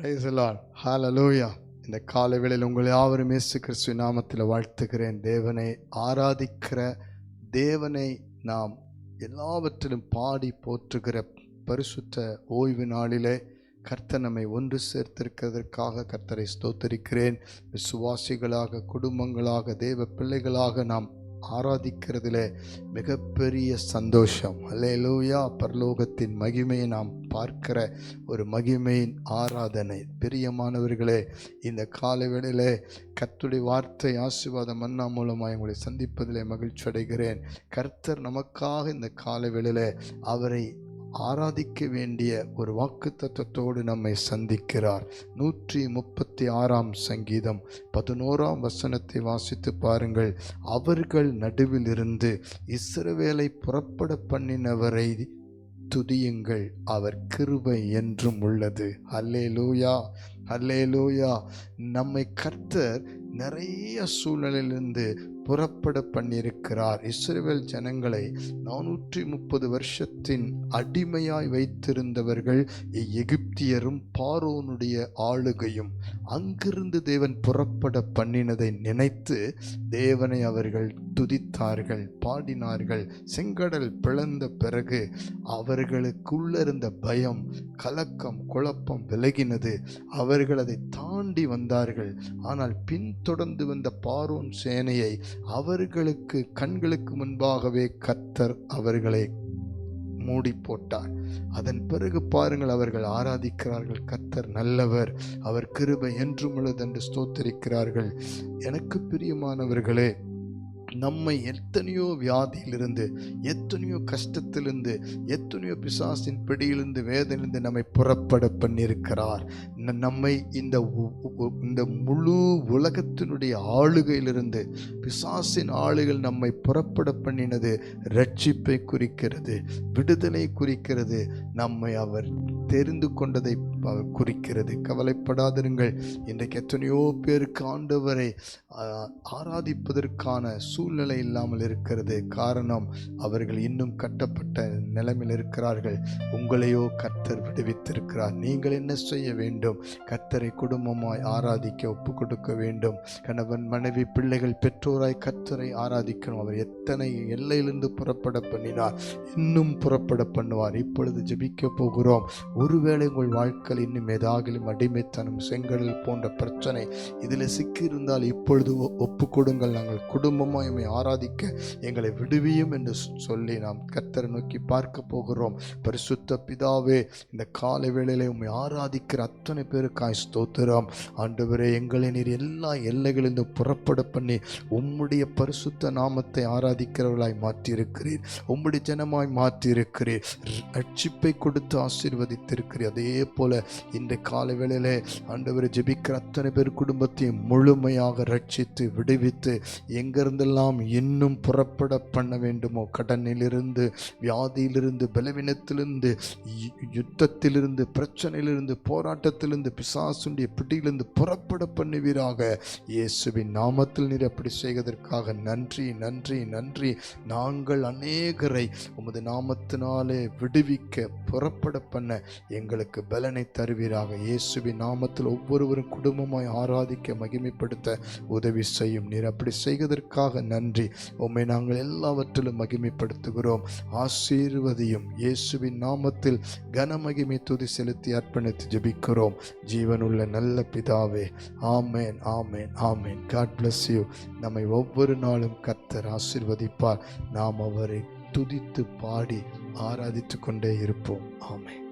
பிரைசலால் ஹalleluya இந்த காலவேளையில் உங்களை யாவரும் இயேசு கிறிஸ்துவ நாமத்தில் வாழ்த்துகிறேன். தேவனை ஆராதிக்கிற தேவனை நாம் எல்லாவற்றிலும் பாடி போற்றுகிற பரிசுத்த ஓய்வு நாளிலே கர்த்தர் நம்மை ஒன்று சேர்த்திருக்கிறதற்காக கர்த்தரை ஸ்தோத்தரிக்கிறேன். விசுவாசிகளாக குடும்பங்களாக தேவ பிள்ளைகளாக நாம் ஆராதிக்கிறதுல மிகப்பெரிய சந்தோஷம். அல்லேலூயா பரலோகத்தின் மகிமையை நாம் பார்க்கிற ஒரு மகிமையின் ஆராதனை. பிரியமானவர்களே இந்த காலை கர்த்துடைய வார்த்தை ஆசீர்வாதம் மன்னா மூலமாக உங்களை சந்திப்பதிலே மகிழ்ச்சி அடைகிறேன் கர்த்தர் நமக்காக இந்த காலவேளையில் அவரை ஆராதிக்க வேண்டிய ஒரு வாக்கு தத்துவத்தோடு நம்மை சந்திக்கிறார். நூற்றி முப்பத்தி ஆறாம் சங்கீதம் பதினோராம் வசனத்தை வாசித்து பாருங்கள். அவர்கள் நடுவில் இருந்து இஸ்ரவேலை புறப்பட பண்ணினவரை துதியுங்கள். அவர் கிருபை என்றும் உள்ளது. அல்லே லூயா அல்லே லூயா நம்மை கர்த்தர் நிறைய சூழ்நிலையிலிருந்து புறப்பட பண்ணியிருக்கிறார். இஸ்ரேல் ஜனங்களை நானூற்றி முப்பது வருஷத்தின் அடிமையாய் வைத்திருந்தவர்கள் எகிப்தியரும் பாரோனுடைய ஆளுகையும். அங்கிருந்து தேவன் புறப்பட பண்ணினதை நினைத்து தேவனை அவர்கள் துதித்தார்கள் பாடினார்கள். செங்கடல் பிளந்த பிறகு அவர்களுக்குள்ள இருந்த பயம் கலக்கம் குழப்பம் விலகினது. அவர்கள் அதை தாண்டி வந்தார்கள். ஆனால் பின்தொடர்ந்து வந்த பாரோன் சேனையை அவர்களுக்கு கண்களுக்கு முன்பாகவே கத்தர் அவர்களை மூடி போட்டார் அதன் பிறகு பாருங்கள் அவர்கள் ஆராதிக்கிறார்கள். கத்தர் நல்லவர் அவர் கிருபை என்றும் உள்ளதென்று ஸ்தோத்தரிக்கிறார்கள். எனக்கு பிரியமானவர்களே நம்மை எத்தனையோ வியாதியிலிருந்து எத்தனையோ கஷ்டத்திலிருந்து எத்தனையோ பிசாசின் பிடியிலிருந்து வேதனையிலிருந்து நம்மை புறப்பட பண்ணியிருக்கிறார். நம்மை இந்த உ- இந்த முழு உலகத்தினுடைய ஆளுகையிலிருந்து பிசாசின் ஆளுகள் நம்மை புறப்பட பண்ணினது ரட்சிப்பை குறிக்கிறது விடுதலை குறிக்கிறது. நம்மை அவர் தெரிந்து கொண்டதை அவர் குறிக்கிறது. கவலைப்படாதிருங்கள். இன்றைக்கு எத்தனையோ பேருக்கு ஆண்டவரை ஆராதிப்பதற்கான சூழ்நிலை இல்லாமல் இருக்கிறது. காரணம் அவர்கள் இன்னும் கட்டப்பட்ட நிலைமையில் இருக்கிறார்கள். உங்களையோ கர்த்தர் விடுவித்திருக்கிறார். நீங்கள் என்ன செய்ய வேண்டும்? கர்த்தரை குடும்பமாய் ஆராதிக்க ஒப்பு கொடுக்க வேண்டும். கணவன் மனைவி பிள்ளைகள் பெற்றோராய் கர்த்தரை ஆராதிக்கணும். அவர் எத்தனை எல்லையிலிருந்து புறப்பட பண்ணினார்? இன்னும் புறப்பட பண்ணுவார். இப்பொழுது ஜபிக்க போகிறோம். ஒருவேளை உங்கள் வாழ்க்கையில் இன்னும் ஏதாகிலும் அடிமைத்தனம் செங்கடல் போன்ற பிரச்சனை இதில் சிக்கியிருந்தால் இப்பொழுது ஒப்பு கொடுங்கள் நாங்கள் குடும்பமாக எம்மை ஆராதிக்க எங்களை விடுவியும் என்று சொல்லி நாம் கர்த்தரை நோக்கி பார்க்க போகிறோம். பரிசுத்த பிதாவே இந்த காலை வேளையிலே உம்மை ஆராதிக்கிற அத்தனை பேருக்காய் ஸ்தோத்திரம். ஆண்டவரே எங்களை நீர் எல்லா எல்லைகளிலிருந்து புறப்பட பண்ணி உம்முடைய பரிசுத்த நாமத்தை ஆராதிக்கிறவர்களாய் மாற்றியிருக்கிறீர். உம்முடைய ஜனமாய் மாற்றியிருக்கிறீர். ரட்சிப்பை கொடுத்து ஆசீர்வதித்திருக்கிறீர். அதே போல இந்த காலை வேளையிலே ஆண்டவர் ஜெபிக்கிற அத்தனை பேர் குடும்பத்தையும் முழுமையாக ரட்சித்து விடுவித்து எங்கிருந்தெல்லாம் இன்னும் புறப்பட பண்ண வேண்டுமோ கடனிலிருந்து வியாதியிலிருந்து பலவீனத்திலிருந்து யு- யுத்தத்திலிருந்து பிரச்சனையிலிருந்து போராட்டத்திலிருந்து பிசாசுடைய பிடியிலிருந்து புறப்பட பண்ணுவீராக. இயேசுவின் நாமத்தில் நீர் அப்படி செய்வதற்காக நன்றி நன்றி நன்றி. நாங்கள் அநேகரை உமது நாமத்தினாலே விடுவிக்க புறப்பட பண்ண எங்களுக்கு பலனை தருவீராக. இயேசுவின் நாமத்தில் ஒவ்வொருவரும் குடும்பமாய் ஆராதிக்க மகிமைப்படுத்த உதவி செய்யும் நீர். அப்படி செய்வதற்காக நன்றி. உம்மை நாங்கள் எல்லாவற்றிலும் மகிமைப்படுத்துகிறோம். ஆசீர்வதியும் இயேசுவின் நாமத்தில் கனமகிமை துதி செலுத்தி அர்ப்பணித்து ஜெபிக்கிறோம். ஜீவனுள்ள நல்ல பிதாவே ஆமேன் ஆமேன் ஆமேன். காட் பிளஸ் யூ நம்மை ஒவ்வொரு நாளும் கர்த்தர் ஆசீர்வதிப்பார். நாம் அவரை துதித்து பாடி ஆராதித்து கொண்டே இருப்போம். ஆமென்.